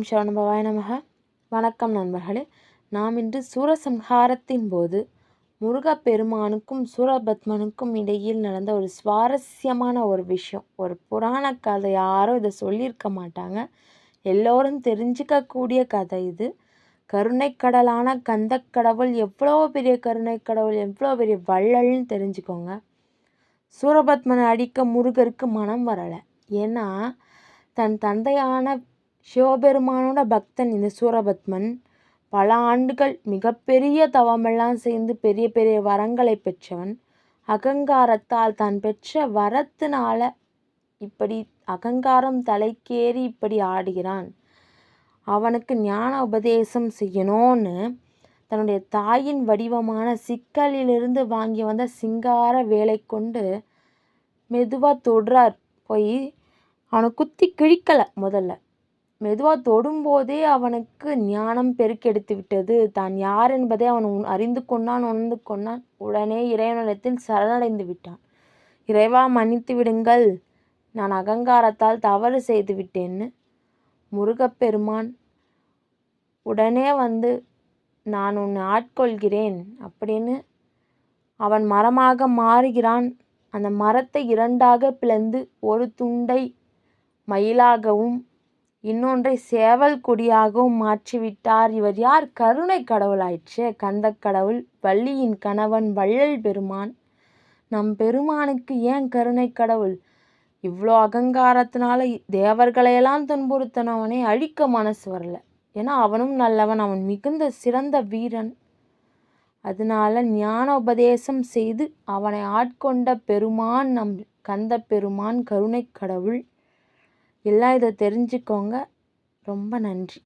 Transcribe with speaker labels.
Speaker 1: ஓம் சரணபவாய நமக. வணக்கம் நண்பர்களே. நாம் இன்று சூரசம்ஹாரத்தின் போது முருகப்பெருமானுக்கும் சூரபத்மனுக்கும் இடையில் நடந்த ஒரு சுவாரஸ்யமான ஒரு விஷயம். ஒரு புராண கதை. யாரும் இதை சொல்லியிருக்க மாட்டாங்க. எல்லோரும் தெரிஞ்சிக்கக்கூடிய கதை இது. கருணைக்கடலான கந்தக்கடவுள் எவ்வளோ பெரிய கருணைக்கடவுள் எவ்வளோ பெரிய வள்ளல்னு தெரிஞ்சுக்கோங்க. சூரபத்மனை அடிக்க முருகருக்கு மனம் வரலை. ஏன்னா தன் தந்தையான சிவபெருமானோட பக்தன் இந்த சூரபத்மன். பல ஆண்டுகள் மிகப்பெரிய தவமெல்லாம் சேர்ந்து பெரிய பெரிய வரங்களை பெற்றவன். அகங்காரத்தால் தான் பெற்ற வரத்தினால இப்படி அகங்காரம் தலைக்கேறி இப்படி ஆடுகிறான். அவனுக்கு ஞான உபதேசம் செய்யணும்னு தன்னுடைய தாயின் வடிவமான சிக்கலிலிருந்து வாங்கி வந்த சிங்கார வேலை கொண்டு மெதுவாக தொடுறார். போய் அவனை குத்தி கிழிக்கலை முதல்ல. மெதுவாக தொடும்போதே அவனுக்கு ஞானம் பெருக்கெடுத்து விட்டது. தான் யார் என்பதை அவன் அறிந்து கொண்டான் உணர்ந்து கொண்டான். உடனே இறைவனிடத்தில் சரணடைந்து விட்டான். இறைவா மன்னித்து விடுங்கள். நான் அகங்காரத்தால் தவறு செய்து விட்டேன்னு. முருகப்பெருமான் உடனே வந்து நான் உன்னை ஆட்கொள்கிறேன் அப்படின்னு அவன் மரமாக மாறுகிறான். அந்த மரத்தை இரண்டாக பிளந்து ஒரு துண்டை மயிலாகவும் இன்னொன்றை சேவல் கொடியாகவும் மாற்றிவிட்டார். இவர் யார்? கருணை கடவுளாயிற்று. கந்த கடவுள் வள்ளியின் கணவன் வள்ளல் பெருமான். நம் பெருமானுக்கு ஏன் கருணை கடவுள்? இவ்வளோ அகங்காரத்தினால தேவர்களையெல்லாம் துன்புறுத்தினவனே அழிக்க மனசு வரல. ஏன்னா அவனும் நல்லவன் அவன் மிகுந்த சிறந்த வீரன். அதனால ஞான உபதேசம் செய்து அவனை ஆட்கொண்ட பெருமான் நம் கந்த பெருமான் கருணை கடவுள். எல்லாம் இதை தெரிஞ்சுக்கோங்க. ரொம்ப நன்றி.